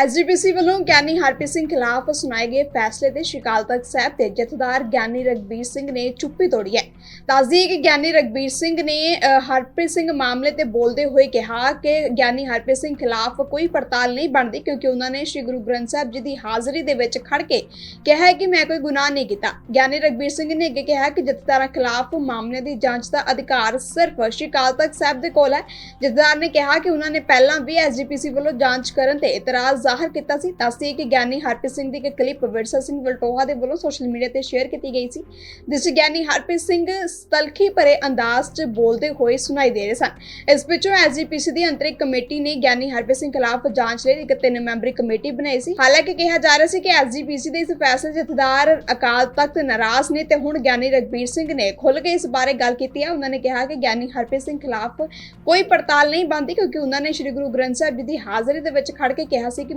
SGPC ਵੱਲੋਂ ਗਿਆਨੀ ਹਰਪ੍ਰੀਤ ਸਿੰਘ ਖਿਲਾਫ ਸੁਣਾਏ ਗਏ ਫੈਸਲੇ ਦੇ ਸ਼ਿਕਾਲ ਤਖਤ ਸਾਹਿਬ ਦੇ ਜਥੇਦਾਰ ਗਿਆਨੀ ਰਗਬੀਰ ਸਿੰਘ ਨੇ ਚੁੱਪੀ ਤੋੜੀ ਹੈ। ਦੱਸਦੀ ਹੈ ਕਿ ਗਿਆਨੀ ਰਗਬੀਰ ਸਿੰਘ ਨੇ ਅ, ਹਰਪ੍ਰੀਤ ਸਿੰਘ ਮਾਮਲੇ ਤੇ ਬੋਲਦੇ ਹੋਏ ਕਿਹਾ ਕਿ ਗਿਆਨੀ ਹਰਪ੍ਰੀਤ ਸਿੰਘ ਖਿਲਾਫ ਕੋਈ ਪੜਤਾਲ ਨਹੀਂ ਬਣਦੀ ਕਿਉਂਕਿ ਉਹਨਾਂ ਨੇ ਸ੍ਰੀ ਗੁਰੂ ਗ੍ਰੰਥ ਸਾਹਿਬ ਜੀ ਦੀ ਹਾਜ਼ਰੀ ਦੇ ਵਿੱਚ ਖੜ ਕੇ ਕਿਹਾ ਹੈ ਕਿ ਮੈਂ ਕੋਈ ਗੁਨਾਹ ਨਹੀਂ ਕੀਤਾ। ਗਿਆਨੀ ਰਗਬੀਰ ਸਿੰਘ ਨੇ ਅੱਗੇ ਕਿਹਾ ਕਿ ਜਥੇਦਾਰਾਂ ਖਿਲਾਫ ਮਾਮਲੇ ਦੀ ਜਾਂਚ ਦਾ ਅਧਿਕਾਰ ਸਿਰਫ ਸ਼੍ਰੀ ਅਕਾਲ ਤਖਤ ਸਾਹਿਬ ਦੇ ਕੋਲ ਹੈ। ਜਥੇਦਾਰ ਨੇ ਕਿਹਾ ਕਿ ਉਹਨਾਂ ਨੇ ਪਹਿਲਾਂ ਵੀ ਐਸਜੀਪੀਸੀ ਵੱਲੋਂ ਜਾਂਚ ਕਰਨ ਤੇ ਇਤਰਾਜ਼ ਜ਼ਾਹਰ ਕੀਤਾ ਸੀ। ਦੱਸਦੀ ਕਿ ਗਿਆਨੀ ਹਰਪ੍ਰੀਤ ਸਿੰਘ ਦੀ ਇੱਕ ਕਲਿੱਪ ਵਿਰਸਾ ਸਿੰਘ ਵਲਟੋਹਾ ਦੇ ਵੱਲੋਂ ਸੋਸ਼ਲ ਮੀਡੀਆ ਤੇ ਸ਼ੇਅਰ ਕੀਤੀ ਗਈ ਸੀ। ਜਿਸ 'ਚ ਗਿਆਨੀ ਹਰਪ੍ਰੀਤ ਸਿੰਘ ਤਲਖੀ ਭਰੇ ਅੰਦਾਜ਼ 'ਚ ਬੋਲਦੇ ਹੋਏ ਸੁਣਾਈ ਦੇ ਰਹੇ ਸਨ। ਇਸ ਪਿੱਛੋਂ ਐਸਜੀਪੀਸੀ ਦੀ ਅੰਤਰਿਕ ਕਮੇਟੀ ਨੇ ਗਿਆਨੀ ਹਰਪ੍ਰੀਤ ਸਿੰਘ ਖਿਲਾਫ ਜਾਂਚ ਲਈ ਇੱਕ ਤਿੰਨ ਮੈਂਬਰੀ ਕਮੇਟੀ ਬਣਾਈ ਸੀ। ਹਾਲਾਂਕਿ ਕਿਹਾ ਜਾ ਰਿਹਾ ਸੀ ਕਿ ਐਸਜੀਪੀਸੀ ਦੇ ਇਸ ਫੈਸਲੇ 'ਚ ਜਥੇਦਾਰ ਅਕਾਲ ਤਖਤ ਨਾਰਾਜ਼ ਨੇ ਤੇ ਹੁਣ ਗਿਆਨੀ ਰਗਬੀਰ ਸਿੰਘ ਨੇ ਖੁੱਲ ਕੇ ਇਸ ਬਾਰੇ ਗੱਲ ਕੀਤੀ ਹੈ। ਉਹਨਾਂ ਨੇ ਕਿਹਾ ਕਿ ਗਿਆਨੀ ਹਰਪ੍ਰੀਤ ਸਿੰਘ ਖਿਲਾਫ ਕੋਈ ਪੜਤਾਲ ਨਹੀਂ ਬਣਦੀ ਕਿਉਂਕਿ ਉਹਨਾਂ ਨੇ ਸ੍ਰੀ ਗੁਰੂ ਗ੍ਰੰਥ ਸਾਹਿਬ ਜੀ ਦੀ ਹਾਜ਼ਰੀ ਦੇ ਵਿੱਚ ਖੜ ਕੇ ਕਿਹਾ ਸੀ ਕਿ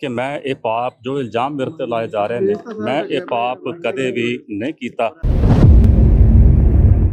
ਕਿ ਮੈਂ ਇਹ ਪਾਪ ਜੋ ਇਲਜ਼ਾਮ ਮੇਰੇ ਤੇ ਲਾਏ ਜਾ ਰਹੇ ਨੇ, ਮੈਂ ਇਹ ਪਾਪ ਕਦੇ ਵੀ ਨਹੀਂ ਕੀਤਾ।